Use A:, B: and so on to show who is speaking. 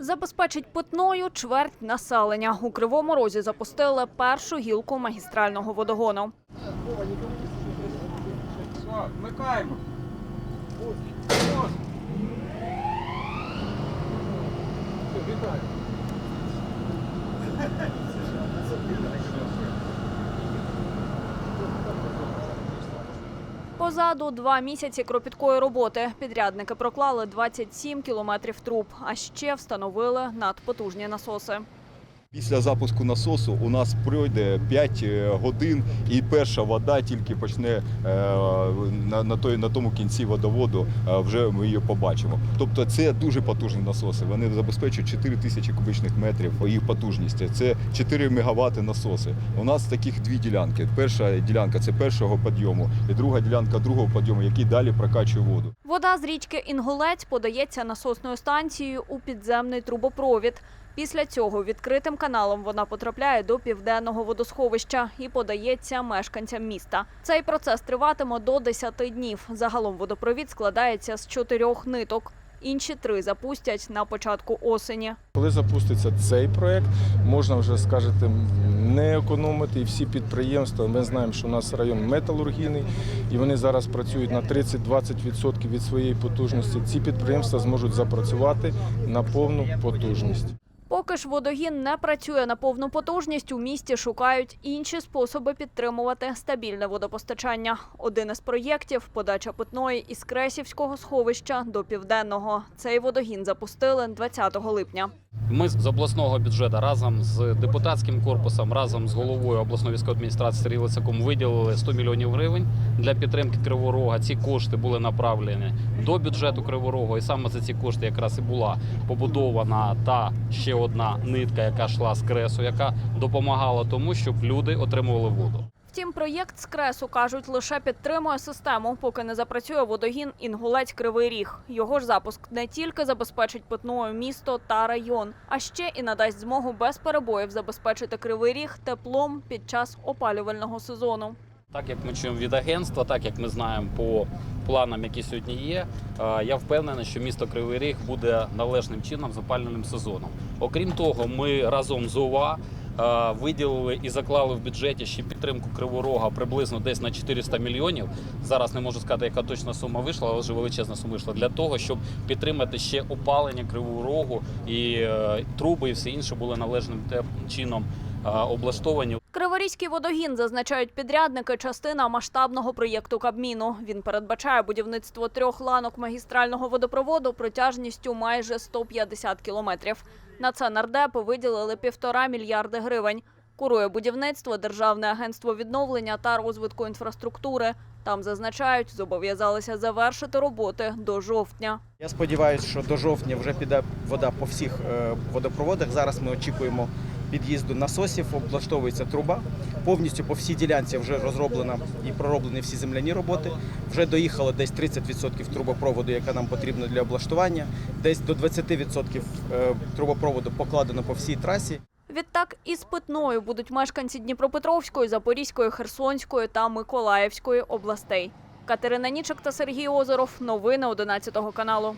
A: Забезпечить питною чверть населення. У Кривому Розі запустили першу гілку магістрального водогону.
B: Вмикаємо. вмикаємо.
A: Позаду два місяці кропіткої роботи. Підрядники проклали 27 кілометрів труб, а ще встановили надпотужні насоси.
C: Після запуску насосу у нас пройде 5 годин, і перша вода тільки почне е, на, на, той, на тому кінці водоводу. е, Вже ми її побачимо. Тобто це дуже потужні насоси. Вони забезпечують 4 тисячі кубічних метрів їх потужність. Це 4 мегаватти насоси. У нас таких дві ділянки. Перша ділянка це першого підйому, і друга ділянка другого підйому, який далі прокачує воду.
A: Вода з річки Інгулець подається насосною станцією у підземний трубопровід. Після цього відкритим каналом вона потрапляє до південного водосховища і подається мешканцям міста. Цей процес триватиме до 10 днів. Загалом водопровід складається з чотирьох ниток. Інші три запустять на початку осені.
D: Коли запуститься цей проект, можна вже скажете не економити і всі підприємства. Ми знаємо, що у нас район металургійний, і вони зараз працюють на 30-20% від своєї потужності. Ці підприємства зможуть запрацювати на повну потужність.
A: Поки ж водогін не працює на повну потужність, у місті шукають інші способи підтримувати стабільне водопостачання. Один із проєктів подача питної із Кресівського сховища до південного. Цей водогін запустили 20 липня.
E: Ми з обласного бюджету разом з депутатським корпусом, разом з головою обласної військової адміністрації Сергієм Лицаком виділили 100 мільйонів гривень для підтримки Криворога. Ці кошти були направлені до бюджету Криворога, і саме за ці кошти якраз і була побудована та ще одна нитка, яка йшла з кресу, яка допомагала тому, щоб люди отримували воду.
A: Втім, проєкт з Кресу, кажуть, лише підтримує систему, поки не запрацює водогін Інгулець Кривий Ріг. Його ж запуск не тільки забезпечить питною місто та район, а ще і надасть змогу без перебоїв забезпечити Кривий Ріг теплом під час опалювального сезону.
E: Так як ми чуємо від агентства, так як ми знаємо по планам, які сьогодні є, е, я впевнений, що місто Кривий Ріг буде належним чином з опалювальним сезоном. Окрім того, ми разом з ОВА виділили і заклали в бюджеті ще підтримку Криворога приблизно десь на 400 мільйонів. Зараз не можу сказати, яка точна сума вийшла, але вже величезна сума вийшла для того, щоб підтримати ще опалення Кривого Рогу і е, труби і все інше були належним чином е, облаштовані.
A: Криворізький водогін зазначають підрядники. Частина масштабного проєкту Кабміну. Він передбачає будівництво трьох ланок магістрального водопроводу протяжністю майже 150 кілометрів. На це нардепи виділили півтора мільярди гривень. Курує будівництво Державне агентство відновлення та розвитку інфраструктури. Там зазначають, зобов'язалися завершити роботи до жовтня.
F: Я сподіваюся, що до жовтня вже піде вода по всіх е, водопроводах. Зараз ми очікуємо під'їзду насосів, облаштовується труба. Повністю по всій ділянці вже розроблена і пророблені всі земляні роботи. Вже доїхало десь 30% трубопроводу, яка нам потрібна для облаштування. Десь до 20% е, трубопроводу покладено по всій трасі.
A: Відтак із питною будуть мешканці Дніпропетровської, Запорізької, Херсонської та Миколаївської областей. Катерина Нічик та Сергій Озеров. Новини 11 каналу.